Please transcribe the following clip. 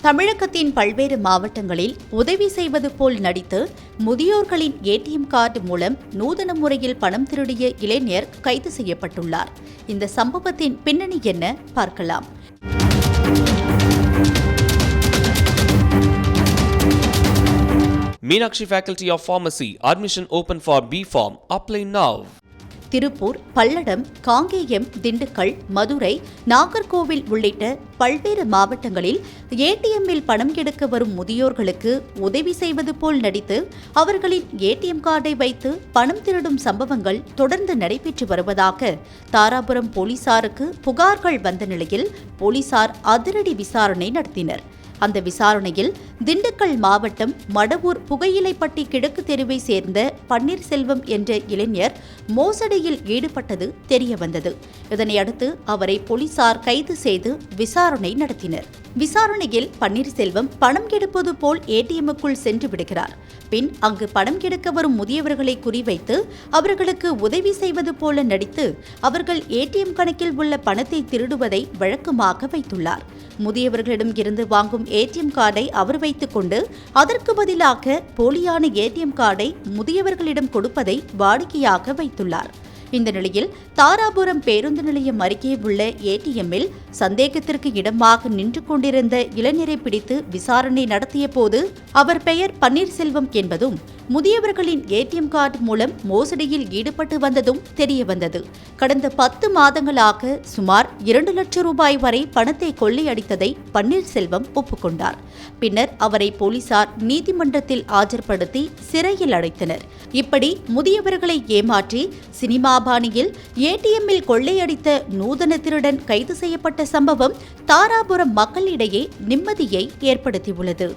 தமிழகத்தின் பல்வேறு மாவட்டங்களில் உதவி செய்வது போல் நடித்து முதியோர்களின் ஏடிஎம் கார்டு மூலம் நூதன முறையில் பணம் திருடிய இளைஞர் கைது செய்யப்பட்டுள்ளார். இந்த சம்பவத்தின் பின்னணி என்ன? பார்க்கலாம். Meenakshi faculty of pharmacy admission open for B pharm apply now Tiruppur Palladam Kangeyam Dindigul Madurai Nagercoil உள்ளிட்ட பல்வேறு மாவட்டங்களில் ஏடிஎம்மில் பணம் எடுக்க வரும் முதியோர்களுக்கு உதவி செய்வது போல் நடித்து அவர்களின் ஏடிஎம் கார்டை வைத்து பணம் திருடும் சம்பவங்கள் தொடர்ந்து நடைபெற்று வருவதாக தாராபுரம் போலீசாருக்கு புகார்கள் வந்த நிலையில் போலீசார் அதிரடி விசாரணை நடத்தினர். அந்த விசாரணையில் திண்டுக்கல் மாவட்டம் மடவூர் புகையிலைப்பட்டி கிழக்கு தெருவை சேர்ந்த பன்னீர்செல்வம் என்ற இளைஞர் மோசடியில் ஈடுபட்டது தெரியவந்தது. இதனையடுத்து அவரை போலீசார் கைது செய்து விசாரணை நடத்தினர். விசாரணையில் பன்னீர்செல்வம் பணம் எடுப்பது போல் ஏடிஎம்முக்குள் சென்று விடுகிறார். பின் அங்கு பணம் எடுக்க வரும் முதியவர்களை குறிவைத்து அவர்களுக்கு உதவி செய்வது போல நடித்து அவர்கள் ஏடிஎம் கணக்கில் உள்ள பணத்தை திருடுவதை வழக்கமாக வைத்துள்ளார். முதியவர்களிடம் இருந்து வாங்கும் ஏடிஎம் கார்டை அவர் வைத்துக்கொண்டு அதற்கு பதிலாக போலியான ஏடிஎம் கார்டை முதியவர்களிடம் கொடுப்பதை வாடிக்கையாக வைத்துள்ளார். இந்த நிலையில் தாராபுரம் பேருந்து நிலையம் அருகே உள்ள ஏடிஎம்மில் சந்தேகத்திற்கு இடமாக நின்று கொண்டிருந்த இளைஞரை பிடித்து விசாரணை நடத்திய போது அவர் பெயர் பன்னீர்செல்வம் என்பதும் முதியவர்களின் ஏடிஎம் கார்டு மூலம் மோசடியில் ஈடுபட்டு வந்ததும் தெரியவந்தது கடந்த பத்து மாதங்களாக சுமார் இரண்டு லட்சம் ரூபாய் வரை பணத்தை கொள்ளையடித்ததை பன்னீர்செல்வம் ஒப்புக்கொண்டார். பின்னர் அவரை போலீசார் நீதிமன்றத்தில் ஆஜர்படுத்தி சிறையில் அடைத்தனர். இப்படி முதியவர்களை ஏமாற்றி சினிமா பாணியில் ஏடிஎம்மில் கொள்ளையடித்த நூதன திருடன் கைது செய்யப்பட்ட சம்பவம் தாராபுரம் மக்களிடையே நிம்மதியை ஏற்படுத்தியுள்ளது.